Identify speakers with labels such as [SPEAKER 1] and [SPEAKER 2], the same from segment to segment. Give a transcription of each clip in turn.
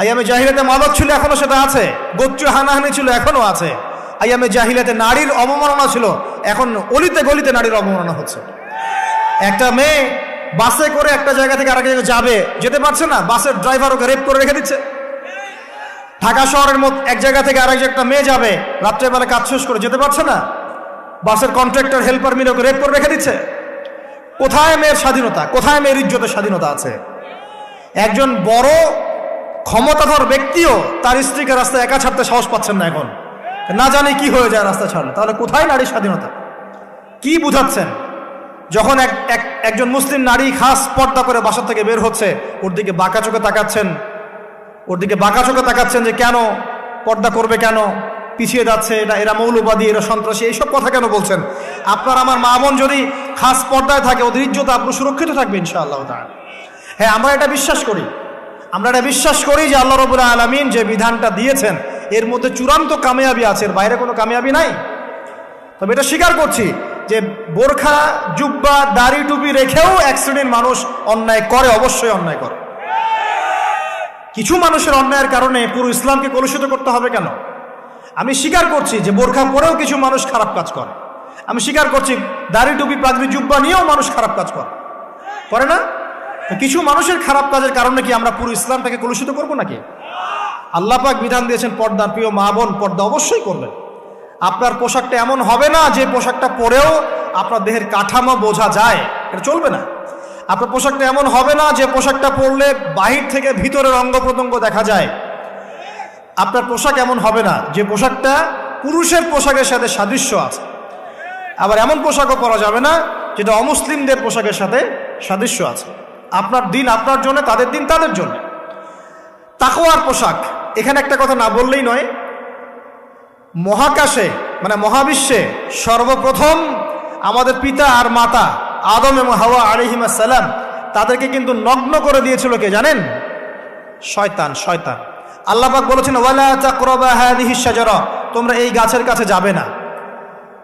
[SPEAKER 1] আইয়ামে জাহিলাতে মাদক ছিল, এখনও সেটা আছে। গোত্রীয় হানাহানি ছিল, এখনও আছে। আইয়ামে জাহিলাতে নারীর অবমাননা ছিল, এখন অলিতে গলিতে নারীর অবমাননা হচ্ছে। একটা মেয়ে বাসে করে একটা জায়গা থেকে আরেক জায়গায় যাবে, যেতে পারছে না, বাসের ড্রাইভার ওকে রেপ করে রেখে দিচ্ছে। ঢাকা শহরের মধ্যে এক জায়গা থেকে আরেক একটা মেয়ে যাবে, রাত্রেবেলা কাজ শেষ করে যেতে পারছে না, বাসের কন্ট্রাক্টর হেল্পার মিলে ওকে রেপ করে রেখে দিচ্ছে। কোথায় মেয়ের স্বাধীনতা? কোথায় মেয়ের ইজ্জতের স্বাধীনতা আছে? একজন বড় ক্ষমতাধর ব্যক্তিও তার স্ত্রীকে রাস্তায় একা ছাড়তে সাহস পাচ্ছেন না এখন। না জানি কি হয়ে যায় রাস্তা ছাড়লে। তাহলে কোথায় নারীর স্বাধীনতা? কি বুঝাচ্ছেন? যখন এক এক, একজন মুসলিম নারী খাস পর্দা করে বাসা থেকে বের হচ্ছে, ওর দিকে বাঁকা চোখে তাকাচ্ছেন। ওর দিকে বাঁকা চোখে তাকাচ্ছেন যে কেন পর্দা করবে কেন? পিছিয়ে যাচ্ছে, এটা এরা মৌলবাদী, এরা সন্ত্রাসী, এইসব কথা কেন বলছেন? আপনার আমার মা বোন যদি খাস পর্দায় থাকে, ওদের আপনার সুরক্ষিত থাকবে ইনশাআল্লাহ হ্যাঁ আমরা এটা বিশ্বাস করি। আমরা এটা বিশ্বাস করি যে আল্লাহ রবুল্লা আলমিন যে বিধানটা দিয়েছেন, এর মধ্যে চূড়ান্ত কামিয়াবি আছে, এর বাইরে কোনো কামিয়াবি নাই। তবে এটা স্বীকার করছি যে বোরখা, জুব্বা, দাড়ি, টুপি রেখেও এক শ্রেণির মানুষ অন্যায় করে, অবশ্যই অন্যায় করে। কিছু মানুষের অন্যায়ের কারণে পুরো ইসলামকে কলুষিত করতে হবে কেন? আমি স্বীকার করছি যে বোরখা পরেও কিছু মানুষ খারাপ কাজ করে। আমি স্বীকার করছি দাড়ি, টুপি, পাগড়ি, জুব্বা নিয়েও মানুষ খারাপ কাজ করে। করে না? কিছু মানুষের খারাপ কাজের কারণে কি আমরা পুরো ইসলামটাকে কলুষিত করব নাকি? আল্লাহ পাক বিধান দিয়েছেন পর্দা প্রিয় মা বোন, পর্দা অবশ্যই করবেন আপনার পোশাকটা এমন হবে না যে পোশাকটা পরেও আপনার দেহের কাঠামো বোঝা যায়। এটা চলবে না। আপনার পোশাকটা এমন হবে না যে পোশাকটা পরলে বাহির থেকে ভিতরের অঙ্গ প্রত্যঙ্গ দেখা যায়। আপনার পোশাক এমন হবে না যে পোশাকটা পুরুষের পোশাকের সাথে সাদৃশ্য আছে। আবার এমন পোশাকও পরা যাবে না যেটা অমুসলিমদের পোশাকের সাথে সাদৃশ্য আছে। আপনার দিন আপনার জন্য, তাদের দিন তাদের জন্য। তাকোয়ার পোশাক, এখানে একটা কথা না বললেই নয়। মহাকাশে মানে মহাবিশ্বে সর্বপ্রথম আমাদের পিতা আর মাতা আদম এবং হাওয়া আলিহিমা সালাম তাদেরকে কিন্তু নগ্ন করে দিয়েছিল কে জানেন? শয়তান শয়তান। আল্লাপাক বলেছেন, ওয়ালা তোমরা এই গাছের কাছে যাবে না।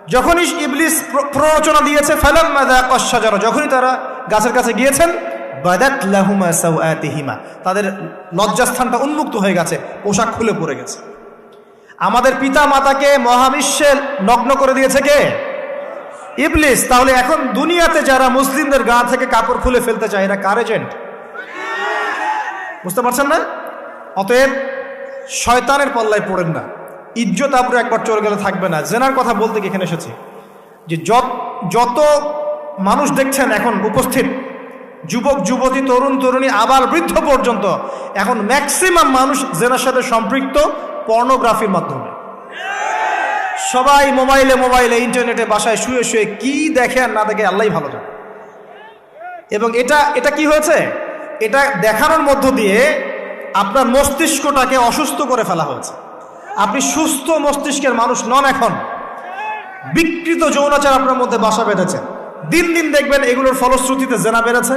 [SPEAKER 1] যখনই ইবলিস প্র- প্ররোচনা দিয়েছে ফেলাম যখনই তারা গাছের কাছে গিয়েছেন বাদাত লাহুমা সাওয়াতিহিমা। তাদের লজ্জাস্থানটা উন্মুক্ত হয়ে গেছে, পোশাক খুলে পড়ে গেছে। আমাদের পিতা মাতাকে মহাবিশ্বে নগ্ন করে দিয়েছে কে? ইবলিস। তাহলে এখন দুনিয়াতে যারা মুসলিমদের গা থেকে কাপড় খুলে ফেলতে চায়, এরা কার এজেন্ট বুঝতে পারছেন না? অতএব শয়তানের পাল্লায় পড়েন না। ইজ্জত আপনার একবার চলে গেলে থাকবে না। জেনার কথা বলতে এখানে এসেছি যে যত মানুষ দেখছেন এখন উপস্থিত যুবক, যুবতী, তরুণ, তরুণী আবার বৃদ্ধ পর্যন্ত। এখন ম্যাক্সিমাম মানুষ জেনার সাথে সম্পৃক্ত পর্নোগ্রাফির মাধ্যমে। সবাই মোবাইলে মোবাইলে ইন্টারনেটে বাসায় শুয়ে শুয়ে কি দেখে আর না দেখে আল্লাহ ভালো জানে। এবং এটা এটা কি হয়েছে? এটা দেখানোর মধ্য দিয়ে আপনার মস্তিষ্কটাকে অসুস্থ করে ফেলা হয়েছে। আপনি সুস্থ মস্তিষ্কের মানুষ নন এখন। বিকৃত যৌনাচার আপনার মধ্যে বাসা বেঁধেছে। দিন দিন দেখবেন এগুলোর ফলশ্রুতিতে জেনা বেড়েছে,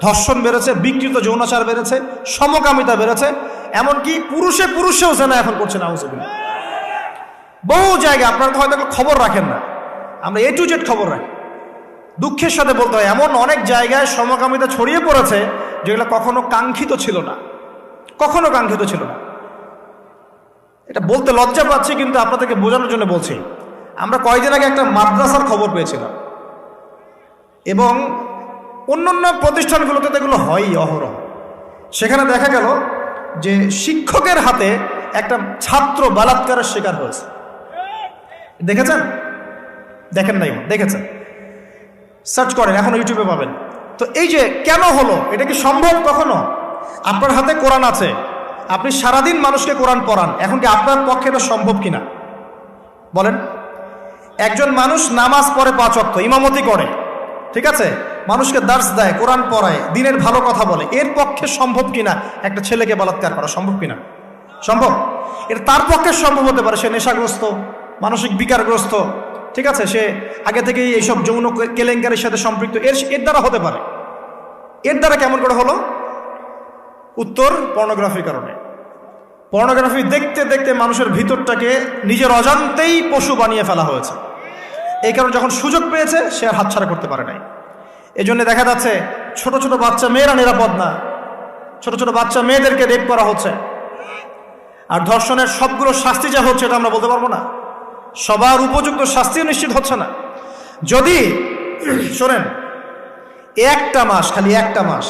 [SPEAKER 1] ধর্ষণ বেড়েছে, বিকৃত যৌনাচার বেড়েছে, সমকামিতা বেড়েছে, এমনকি পুরুষে পুরুষেও জেনা এখন করছে, নাউজুবিল্লাহ। বহু জায়গায় আপনারা হয়তো খবর রাখেন না। আমরা এ টু জেড খবর রাখি। দুঃখের সাথে বলতে হয়, এমন অনেক জায়গায় সমকামিতা ছড়িয়ে পড়েছে যেগুলো কখনো কাঙ্ক্ষিত ছিল না। কখনো কাঙ্ক্ষিত ছিল না। এটা বলতে লজ্জা পাচ্ছি, কিন্তু আপনাদেরকে বোঝানোর জন্য বলছি। আমরা কয়েকদিন আগে একটা মাদ্রাসার খবর পেয়েছিলাম। এবং অন্যান্য প্রতিষ্ঠানগুলোতে তো এগুলো হয়ই, অহরহ। সেখানে দেখা গেল যে শিক্ষকের হাতে একটা ছাত্র বালাৎকারের শিকার হয়েছে। দেখেছেন? দেখেন নাই দেখেছেন? সার্চ করেন, এখন ইউটিউবে পাবেন। তো এই যে কেন হলো? এটা কি সম্ভব কখনো? আপনার হাতে কোরআন আছে। আপনি সারাদিন মানুষকে কোরআন পড়ান। এখন কি আপনার পক্ষে এটা সম্ভব কিনা? বলেন। একজন মানুষ নামাজ পড়ে পাঁচ অক্ত, ইমামতি করে। ঠিক আছে? মানুষকে দার্স দেয়, কোরআন পড়ায়, দিনের ভালো কথা বলে। এর পক্ষে সম্ভব কিনা? একটা ছেলেকে বলাৎকার করা সম্ভব কিনা? সম্ভব? এটা তার পক্ষে সম্ভব হতে পারে, সে নেশাগ্রস্ত, মানসিক বিকারগ্রস্ত, ঠিক আছে? সে আগে থেকেই এইসব যৌন কেলেঙ্কারির সাথে সম্পৃক্ত। এর এর দ্বারা হতে পারে। এর দ্বারা কেমন করে হলো? উত্তর, পর্নোগ্রাফির কারণে। পর্নোগ্রাফি দেখতে দেখতে মানুষের ভিতরটাকে নিজের অজান্তেই পশু বানিয়ে ফেলা হয়েছে। এই কারণে যখন সুযোগ পেয়েছে, সে আর হাতছাড়া করতে পারে নাই। এই জন্য দেখা যাচ্ছে, ছোট ছোট বাচ্চা মেয়েরা নিরাপদ না। ছোট ছোট বাচ্চা মেয়েদেরকে রেপ করা হচ্ছে। আর ধর্ষণের সবগুলো শাস্তি যা হচ্ছে, এটা আমরা বলতে পারব না। সবার উপযুক্ত শাস্তিও নিশ্চিত হচ্ছে না। যদি, শোনেন, একটা মাস, খালি একটা মাস,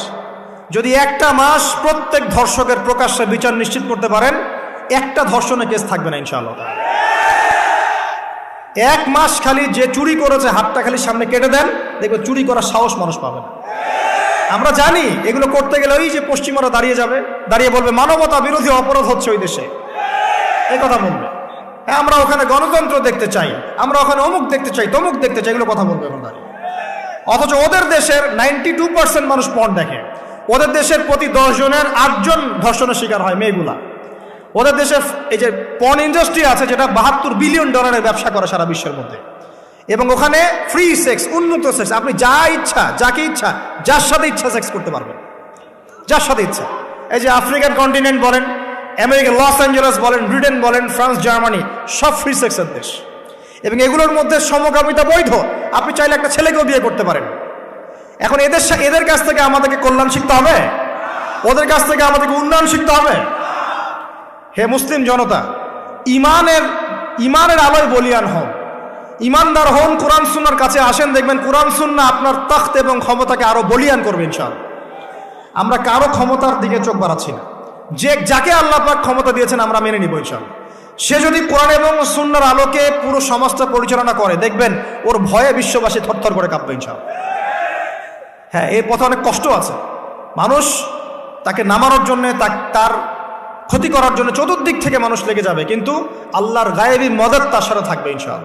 [SPEAKER 1] যদি একটা মাস প্রত্যেক ধর্ষকের প্রকাশ্যে বিচার নিশ্চিত করতে পারেন, একটা ধর্ষণের কেস থাকবে না, ইনশাআল্লাহ। এক মাস খালি যে চুরি করেছে, হাতটা খালি সামনে কেটে দেন, দেখবে চুরি করার সাহস মানুষ পাবে না। আমরা জানি এগুলো করতে গেলে ওই যে পশ্চিমারা দাঁড়িয়ে যাবে, দাঁড়িয়ে বলবে, মানবতা বিরোধী অপরাধ হচ্ছে ওই দেশে। এই কথা বলবে। হ্যাঁ আমরা ওখানে গণতন্ত্র দেখতে চাই, আমরা ওখানে অমুক দেখতে চাই, তমুক দেখতে চাই, এগুলো কথা বলবে এখন দাঁড়িয়ে। অথচ ওদের দেশের নাইনটি টু পার্সেন্ট মানুষ পণ দেখে। ওদের দেশের প্রতি দশ জনের আটজন ধর্ষণের শিকার হয়, মেয়েগুলা। ওদের দেশে এই যে পণ ইন্ডাস্ট্রি আছে, যেটা বাহাত্তর বিলিয়ন ডলারের ব্যবসা করে সারা বিশ্বের মধ্যে। এবং ওখানে ফ্রি সেক্স উন্মুক্ত সেক্স আপনি যা ইচ্ছা, যাকে ইচ্ছা, যার সাথে ইচ্ছা সেক্স করতে পারবেন। যার সাথে ইচ্ছা। এই যে আফ্রিকান কন্টিনেন্ট বলেন আমেরিকা লস অ্যাঞ্জেলেস বলেন, ব্রিটেন বলেন, ফ্রান্স, জার্মানি, সব ফ্রি সেক্সের দেশ। এবং এগুলোর মধ্যে সমকামিতা বৈধ। আপনি চাইলে একটা ছেলেকেও বিয়ে করতে পারেন। এখন এদের এদের কাছ থেকে আমাদেরকে কল্যাণ শিখতে হবে? ওদের কাছ থেকে আমাদেরকে উন্নয়ন শিখতে হবে? হে মুসলিম জনতা, ইমানের ইমানের আলোয় বলিয়ান হন ইমানদার হন, কোরআন সুন্নার কাছে আসেন, দেখবেন কোরআন সুন্না আপনার তখ্ত এবং ক্ষমতাকে আরও বলিয়ান করবে ইনশাল আমরা কারও ক্ষমতার দিকে চোখ বাড়াচ্ছি না। যে, যাকে আল্লাহ পাক ক্ষমতা দিয়েছেন আমরা মেনে নিব ইনশাল সে যদি কোরআন এবং সুন্নার আলোকে পুরো সমাজটা পরিচালনা করে, দেখবেন ওর ভয়ে বিশ্ববাসী থরথর করে কাঁপবে ইনশাল হ্যাঁ এই পথে অনেক কষ্ট আছে। মানুষ তাকে নামানোর জন্য তার ক্ষতি করার জন্য চতুর্দিক থেকে মানুষ লেগে যাবে, কিন্তু আল্লাহর গায়েবী মদত তার সাথে থাকবে ইনশাল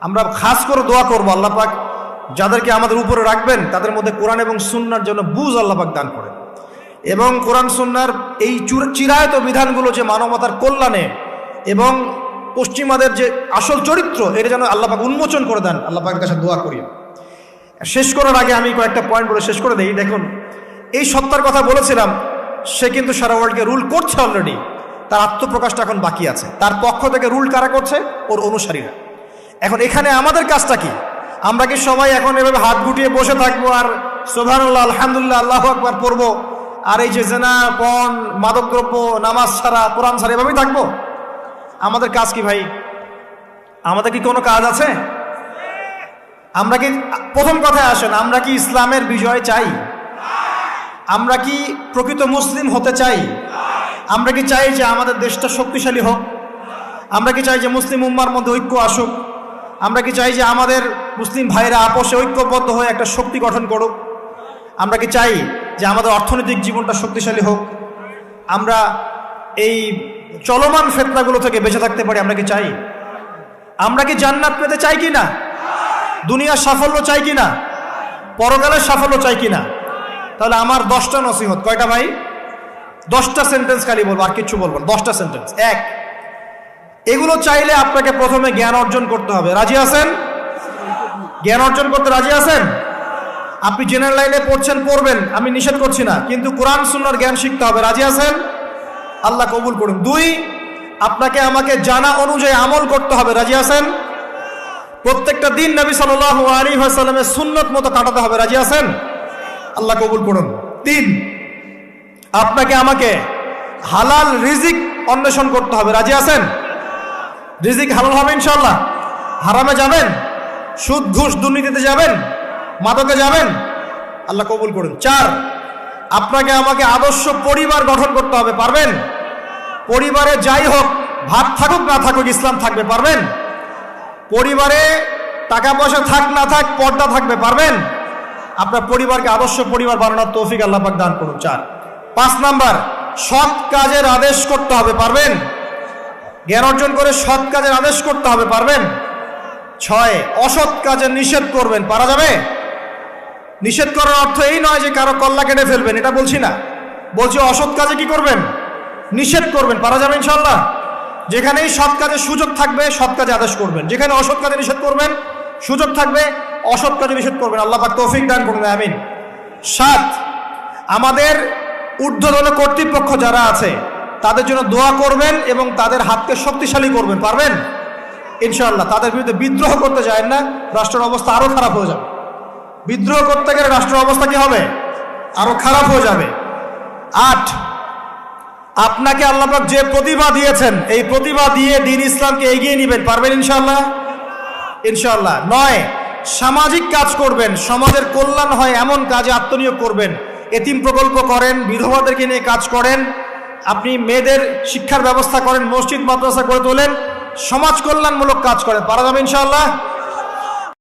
[SPEAKER 1] আমরা খাস করে দোয়া করব আল্লাহ পাক যাদেরকে আমাদের উপরে রাখবেন, তাদের মধ্যে কোরআন এবং সুন্নার জন্য বুঝ আল্লাহ পাক দান করেন। এবং কোরআন, সুন্নার এই চুর- চিরায়ত বিধানগুলো যে মানবতার কল্যাণে এবং পশ্চিমাদের যে আসল চরিত্র, এটা যেন আল্লাহ পাক উন্মোচন করে দেন, আল্লাহ পাকের কাছে দোয়া করি। শেষ করার আগে আমি কয়েকটা পয়েন্ট বলে শেষ করে দিই। দেখুন, এই সত্তার কথা বলেছিলাম সে কিন্তু সারা ওয়ার্ল্ডকে রুল করছে অলরেডি তার আত্মপ্রকাশটা এখন বাকি আছে। তার পক্ষ থেকে রুল কারা করছে? ওর অনুসারীরা। এখন এখানে আমাদের কাজটা কি? আমরা কি সবাই এখন এভাবে হাত গুটিয়ে বসে থাকব আর সোভানুল্লাহ আলহামদুলিল্লাহ, আল্লাহ আকবার পড়ব? আর এই যে জেনা, পণ, মাদকদ্রব্য, নামাজ ছাড়া, কোরআন ছাড়া এভাবেই থাকব? আমাদের কাজ কি ভাই? আমাদের কি কোনো কাজ আছে? আমরা কি, প্রথম কথায় আসেন, আমরা কি ইসলামের বিজয় চাই? আমরা কি প্রকৃত মুসলিম হতে চাই? আমরা কি চাই যে আমাদের দেশটা শক্তিশালী হোক? আমরা কি চাই যে মুসলিম উম্মার মধ্যে ঐক্য আসুক? আমরা কি চাই যে আমাদের মুসলিম ভাইরা আপোষে ঐক্যবদ্ধ হয়ে একটা শক্তি গঠন করুক? আমরা কি চাই যে আমাদের অর্থনৈতিক জীবনটা শক্তিশালী হোক? আমরা এই চলমান ফেতনাগুলো থেকে বেঁচে থাকতে পারি, আমরা কি চাই? আমরা কি জান্নাত পেতে চাই কি না দুনিয়ার সাফল্য চাই কি না পরকালের সাফল্য চাই কি না তাহলে আমার দশটা নসিহত। কয়টা ভাই? দশটা সেন্টেন্স খালি বলব, আর কিচ্ছু বলব দশটা সেন্টেন্স এক, এগুলো চাইলে আপনাকে প্রথমে জ্ঞান অর্জন করতে হবে। রাজি আছেন? জ্ঞান অর্জন করতে রাজি আছেন? আপনি জেনারেল লাইনে পড়ছেন, পড়বেন, আমি নিষেধ করছি না। কিন্তু কোরআন, সুন্নার জ্ঞান শিখতে হবে। রাজি আছেন? আল্লাহ কবুল করুন। দুই, আপনাকে আমাকে জানা অনুযায়ী আমল করতে হবে। রাজি আছেন? প্রত্যেকটা দিন নবী সাল আলী সাল্লামের সুন্নত মতো কাটাতে হবে। রাজি আছেন? আল্লাহ কবুল করুন। তিন, আপনাকে আমাকে হালাল রিজিক অন্বেষণ করতে হবে। রাজি আছেন? রিজিক হালাল হবে ইনশাল্লাহ হারামে যাবেন, সুদ, ঘুষ, দুর্নীতিতে যাবেন, মাদকে যাবেন, আল্লাহ কবুল করুন। চার, আপনাকে আমাকে আদর্শ পরিবার গঠন করতে হবে। পারবেন? পরিবারে যাই হোক, ভাত থাকুক, না থাকুক, ইসলাম থাকবে। পারবেন? পরিবারে টাকা পয়সা থাক, না থাক, পর্দা থাকবে। পারবেন? আপনার পরিবারকে আদর্শ পরিবার বানানোর তৌফিক আল্লাহ পাক দান করুন, চার। পাঁচ নাম্বার, সৎ কাজের আদেশ করতে হবে, পারবেন? জ্ঞান অর্জন করে সৎ কাজের আদেশ করতে হবে, পারবেন? ছয়, অসৎ কাজের নিষেধ করবেন, পারা যাবে? নিষেধ করার অর্থ এই নয় যে কারও কল্লা কেটে ফেলবেন, এটা বলছি না। বলছি অসৎ কাজে কি করবেন? নিষেধ করবেন, পারা যাবে ইনশাল্লাহ যেখানেই সৎ কাজের সুযোগ থাকবে, সৎ কাজে আদেশ করবেন। যেখানে অসৎ কাজে নিষেধ করবেন, সুযোগ থাকবে অসৎ কাজে নিষেধ করবেন। আল্লাহ পাক তৌফিক দান করবেন আমিন। সাত, আমাদের ঊর্ধ্বতন কর্তৃপক্ষ যারা আছে, তাদের জন্য দোয়া করবেন এবং তাদের হাতকে শক্তিশালী করবেন। পারবেন? ইনশাআল্লাহ। তাদের বিরুদ্ধে বিদ্রোহ করতে যায় না, রাষ্ট্রের অবস্থা আরও খারাপ হয়ে যাবে। বিদ্রোহ করতে গেলে রাষ্ট্রের অবস্থা কি হবে? আরও খারাপ হয়ে যাবে। আট, আপনাকে আল্লাপাক যে প্রতিভা দিয়েছেন, এই প্রতিভা দিয়ে দিন ইসলামকে এগিয়ে নেবেন। পারবেন ইনশাল্লাহ ইনশাল্লাহ নয় সামাজিক কাজ করবেন, সমাজের কল্যাণ হয় এমন কাজে আত্মনিয়োগ করবেন। এতিম প্রকল্প করেন, বিধবাদেরকে নিয়ে কাজ করেন, আপনি মেয়েদের শিক্ষার ব্যবস্থা করেন, মসজিদ, মাদ্রাসা করে তোলেন, সমাজ কল্যাণমূলক কাজ করেন। পারা যাবে ইনশাল্লাহ